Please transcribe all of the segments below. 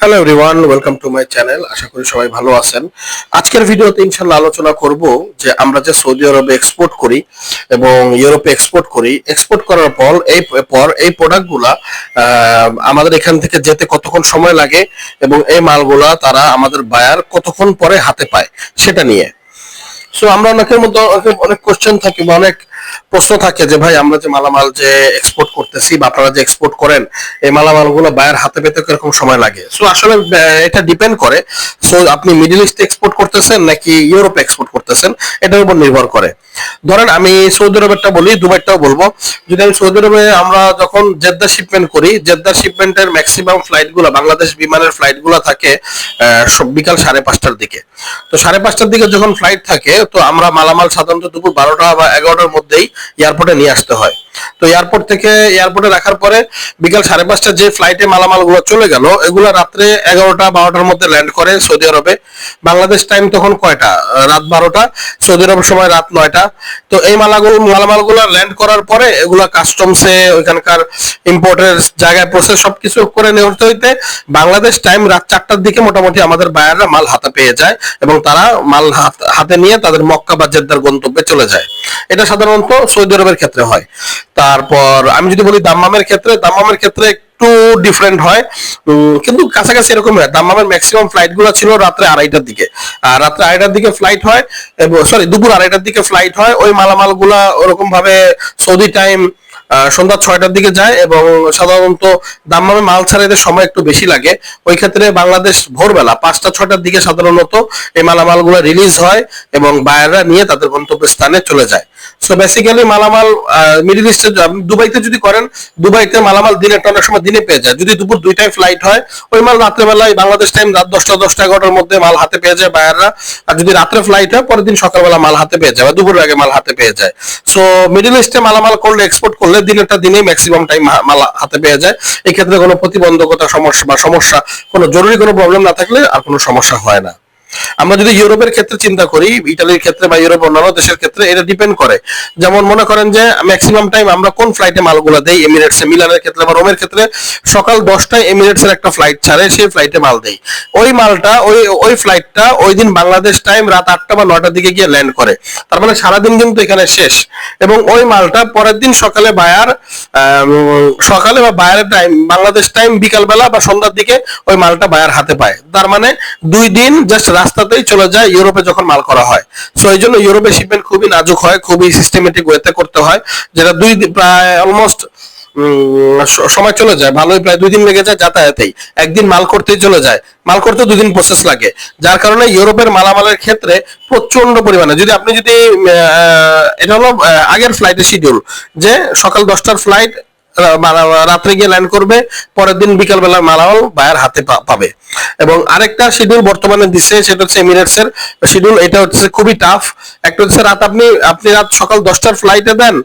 Hello everyone welcome to my channel আশা করি সবাই ভালো আছেন। আজকের ভিডিওতে ইনশাল্লাহ আলোচনা করব যে আমরা যে সৌদি আরবে এক্সপোর্ট করি এবং ইউরোপে এক্সপোর্ট করি এক্সপোর্ট করার পর এই পর এই প্রোডাক্টগুলা আমাদের এখান থেকে যেতে কতক্ষণ সময় লাগে এবং এই মালগুলা তারা আমাদের বায়ার কতক্ষণ পরে হাতে পায়, সেটা নিয়ে। সো আমরা অনেকের মধ্যে অনেক- অনেক কোশ্চেন থাকে বা অনেক প্রশ্ন থাকে যে, ভাই, আমরা যে মালামাল যে এক্সপোর্ট করতেছি বা আপনারা যে এক্সপোর্ট করেন, এই মালামালগুলো বায়ার হাতে পেতে কীরকম সময় লাগে? সো আসলে এটা ডিপেন্ড করে। সো আপনি মিডল ইস্টে এক্সপোর্ট করতেছেন নাকি ইউরোপে এক্সপোর্ট করতেছেন, এটার উপর নির্ভর করে। ধরেন, আমি সৌদি আরবেরটা বলি, দুবাইটাও বলব। যদি আমি সৌদি আরবে আমরা যখন জেদ্দা শিপমেন্ট করি, জেদ্দা শিপমেন্টের ম্যাক্সিমাম ফ্লাইটগুলো বাংলাদেশ বিমানের ফ্লাইটগুলো থাকে বিকাল সাড়ে পাঁচটার দিকে। তো সাড়ে পাঁচটার দিকে যখন ফ্লাইট থাকে, তো আমরা মালামাল সাধারণত দুপুর বারোটা বা এগারোটার মধ্যেই এয়ারপোর্টে নিয়ে আসতে হয়। তো এয়ারপোর্ট থেকে এয়ারপোর্টে রাখার পরে বিকাল সাড়ে পাঁচটা যে ফ্লাইটে মালামালগুলো চলে গেল, এগুলো রাত্রে এগারোটা বারোটার মধ্যে ল্যান্ড করে সৌদি আরবে। বাংলাদেশ টাইম তখন কয়টা? রাত বারোটা, সৌদি আরবের সময় রাত নয়টা। তো এই মালাগুলো মালামালগুলো ল্যান্ড করার পরে এগুলো কাস্টমসে ওইখানকার ইম্পোর্টের জায়গায় প্রসেস সবকিছু করে নিতে হইতে বাংলাদেশ টাইম রাত চারটার দিকে মোটামুটি আমাদের বায়াররা মাল হাতে পেয়ে যায় এবং তারা মাল হাতে নিয়ে তাদের মক্কা বা জেদ্দার গন্তব্যে চলে যায়। এটা সাধারণত সৌদি আরবের ক্ষেত্রে হয়। তারপর আমি যদি বলি দাম্মামের ক্ষেত্রে দাম্মামের ক্ষেত্রে একটু ডিফারেন্ট হয়। কিন্তু কাছাকাছি এরকম হয়। দাম্মামের ম্যাক্সিমাম ফ্লাইটগুলো ছিল রাত্রে আড়াইটার দিকে। আর রাত্রে আড়াইটার দিকে ফ্লাইট হয়, এবং সরি দুপুর আড়াইটার দিকে ফ্লাইট হয়। ওই মালামালগুলা ওরকম ভাবে সৌদি টাইম সন্ধ্যা ছয়টার দিকে যায় এবং সাধারণত দাম্মামে মাল ছাড়াইতে সময় একটু বেশি লাগে। ওই ক্ষেত্রে বাংলাদেশ ভোরবেলা পাঁচটা, ছয়টার দিকে সাধারণত এই মালামালগুলো রিলিজ হয় এবং বায়াররা নিয়ে তাদের গন্তব্য স্থানে চলে যায়। সো বেসিক্যালি মালামাল মিডিল ইস্টে দুবাইতে যদি করেন, দুবাইতে মালামাল দিনে অনেক সময় দিনে পেয়ে যায়। যদি দুপুর দুইটায় ফ্লাইট হয়, ওই মাল রাত্রেবেলায় বাংলাদেশ টাইম রাত দশটা দশটা, এগারোটার মধ্যে মাল হাতে পেয়ে যায় বায়াররা। আর যদি রাত্রে ফ্লাইট হয়, পরের দিন সকালবেলা মাল হাতে পেয়ে যায় বা দুপুরের আগে মাল হাতে পেয়ে যায়। সো মিডিল ইস্টে মালামাল করলে এক্সপোর্ট করলে দিনেরটা দিনেই ম্যাক্সিমাম টাইম মাল হাতে পেয়ে যায়। এক্ষেত্রে কোনো প্রতিবন্ধকতা, সমস্যা বা সমস্যা, কোনো জরুরি কোনো প্রবলেম না থাকলে আর কোনো সমস্যা হয় না। আমরা যদি ইউরোপের ক্ষেত্রে চিন্তা করি, ইটালির ক্ষেত্রে বা ইউরোপ অন্যান্য দেশের ক্ষেত্রে এটা ডিপেন্ড করে। যেমন মনে করেন যে ম্যাক্সিমাম টাইম আমরা কোন ফ্লাইটে মালগুলো দেই? এমিরেটসে মিলানের ক্ষেত্রে বা রোমের ক্ষেত্রে সকাল দশটায় এমিরেটস এর একটা ফ্লাইট ছাড়ে, সেই ফ্লাইটে মাল দেই। ওই মালটা, ওই ওই ফ্লাইটটা ওই দিন বাংলাদেশ টাইম রাত আটটা বা নয়টার দিকে গিয়ে ল্যান্ড করে। তার মানে সারাদিন কিন্তু এখানে শেষ। এবং ওই মালটা পরের দিন সকালে বায়ার সকালে বা বায়ারের টাইম বাংলাদেশ টাইম বিকালবেলা বা সন্ধ্যার দিকে ওই মালটা বায়ার হাতে পায়। তার মানে দুই দিন জাস্ট রাস্তাতেই চলে যায় ইউরোপে যখন মাল করা হয়। সো এই জন্য ইউরোপে শিপমেন্ট খুবই নাজুক হয়, খুবই সিস্টেমেটিক ওয়েতে করতে হয়, যেটা দুই প্রায় অলমোস্ট সময় চলে যায়, ভালোই প্রায় দুই দিন লেগে যায় যাতায়াতেই। একদিন মাল করতেই চলে যায়, মাল করতে দুদিন প্রসেস লাগে। যার কারণে ইউরোপের মালামালের ক্ষেত্রে প্রচণ্ড পরিমাণে, যদি আপনি যদি এটা হলো আগের ফ্লাইটের শিডিউল যে সকাল দশটার ফ্লাইট রাত্রে গিয়ে ল্যান্ড করবে, পরের দিন বিকালবেলা মালামাল বায়ার হাতে পাবে। এবং আরেকটা শিডিউল বর্তমানে দিচ্ছে, সেটা হচ্ছে এমিরেটস এর শিডিউল এটা হচ্ছে খুবই টাফ একটা হচ্ছে রাত আপনি আপনি রাত সকাল দশটার ফ্লাইটে দেন,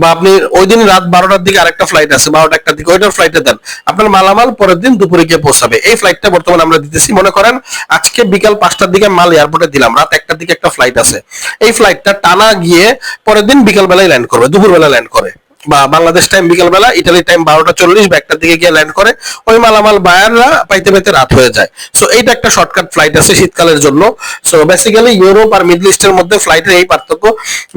বা আপনি ওই দিন রাত বারোটার দিকে আরেকটা ফ্লাইট আছে বারোটা একটা দিকে ওইটার ফ্লাইটে দেন। আপনার মালামাল পরের দিন দুপুরে গিয়ে পৌঁছাবে। এই ফ্লাইটটা বর্তমানে আমরা দিতেছি, মনে করেন আজকে বিকাল পাঁচটার দিকে মাল এয়ারপোর্টে দিলাম, রাত একটার দিকে একটা ফ্লাইট আছে। এই ফ্লাইটটা টানা গিয়ে পরের দিন বিকাল বেলায় ল্যান্ড করবে, দুপুরবেলা ল্যান্ড করে। বা বাংলাদেশ টাইম বিকালবেলা ইটালি টাইম বারোটা চল্লিশ বা একটার দিকে গিয়ে ল্যান্ড করে, ওই মালামাল বায়াররা পাইতে পাইতে রাত হয়ে যায়। সো এইটা একটা শর্টকাট ফ্লাইট আছে শীতকালের জন্য। সো বেসিক্যালি ইউরোপ আর মিডল ইস্টের মধ্যে ফ্লাইটের এই পার্থক্য।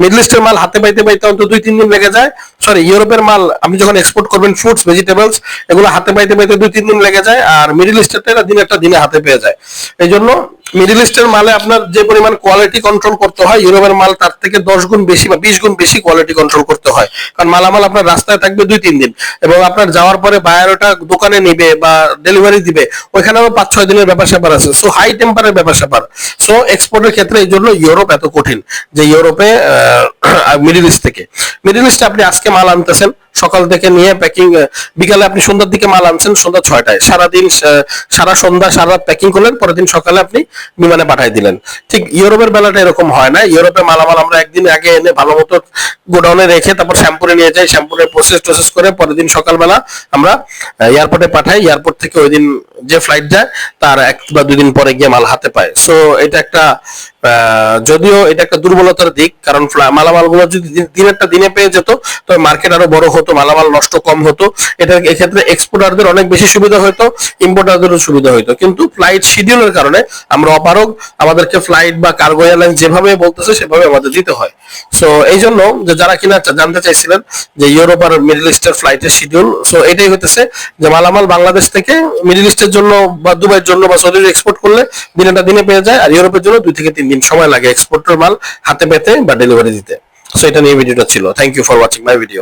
মিডল ইস্টের মাল হাতে পাইতে পাইতে অন্তত দুই, তিন দিন লেগে যায়। সরি ইউরোপের মাল, আপনি যখন এক্সপোর্ট করবেন ফ্রুটস ভেজিটেবলস এগুলো হাতে পাইতে পাইতে দুই, তিন দিন লেগে যায়। আর মিডল ইস্টেরটা দিন একটা দিনে হাতে পেয়ে যায়। এই জন্য মিডল ইস্টের মালে আপনার যে পরিমাণ কোয়ালিটি কন্ট্রোল করতে হয়, ইউরোপের মাল তার থেকে দশ গুণ বেশি বা বিশ গুণ বেশি কোয়ালিটি কন্ট্রোল করতে হয়। কারণ মালামাল আপনার রাস্তায় থাকবে দুই, তিন দিন এবং আপনার যাওয়ার পরে বায়ার ওটা দোকানে নিবে বা ডেলিভারি দিবে ওইখানেও পাঁচ, ছয় দিনের ব্যাপার স্যাপার আছে। সো হাই টেম্পারের ব্যাপার স্যাপার। সো এক্সপোর্টের ক্ষেত্রে এই জন্য ইউরোপ এত কঠিন যে ইউরোপে মিডল ইস্ট থেকে। মিডল ইস্টে আপনি আজকে মাল আনতেছেন সকাল থেকে নিয়ে প্যাকিং বিকালে আপনি সন্ধ্যার দিকে মাল আনছেন সন্ধ্যা ছয়টায়। সারাদিন সারা সন্ধ্যা, সারা রাত প্যাকিং করলেন, পরের দিন সকালে আপনি বিমানে পাঠিয়ে দিলেন। ঠিক ইউরোপের বেলাটা এরকম হয় না। ইউরোপে মালামাল আমরা একদিন আগে এনে ভালো মতো গোডাউনে রেখে তারপর শ্যাম্পুরে নিয়ে যাই। শ্যাম্পুরে প্রসেস টসেস করে পরের দিন সকালবেলা আমরা এয়ারপোর্টে পাঠাই। এয়ারপোর্ট থেকে ওই দিন যে ফ্লাইট যায়, তার এক বা দুদিন পরে গিয়ে মাল হাতে পায়। সো এটা একটা যদিও এটা একটা দুর্বলতার দিক, কারণ মালামালগুলো যদি দিন- দিনেরটা দিনে পেয়ে যেত তবে মার্কেট আরও বড় হতো। হতো, মালামাল নষ্ট কম হতো। এটা এক্ষেত্রে এক্সপোর্টারদের অনেক বেশি সুবিধা হতো ইম্পোর্টারদেরও সুবিধা হতো কিন্তু ফ্লাইট শিডিউলের কারণে আমরা অপারগ আমাদেরকে ফ্লাইট বা কার্গো এয়ারলাইন যেভাবে বলতেছে, সেভাবে আমাদের দিতে হয়। সো এই জন্য যে যারা কিনা জানতে চাইছিলেন যে ইউরোপ আর মিডল ইস্টের ফ্লাইটের শিডিউল সো এটাই হতেছে যে মালামাল বাংলাদেশ থেকে মিডল ইস্টের জন্য বা দুবাইয়ের জন্য বা সৌদি এক্সপোর্ট করলে দিনেটা দিনে পেয়ে যায়, আর ইউরোপের জন্য দুই থেকে তিন দিন সময় লাগে এক্সপোর্টের মাল হাতে পেতে বা ডেলিভারি দিতে। সো এটা নিয়ে ভিডিওটা ছিল। Thank you for watching my video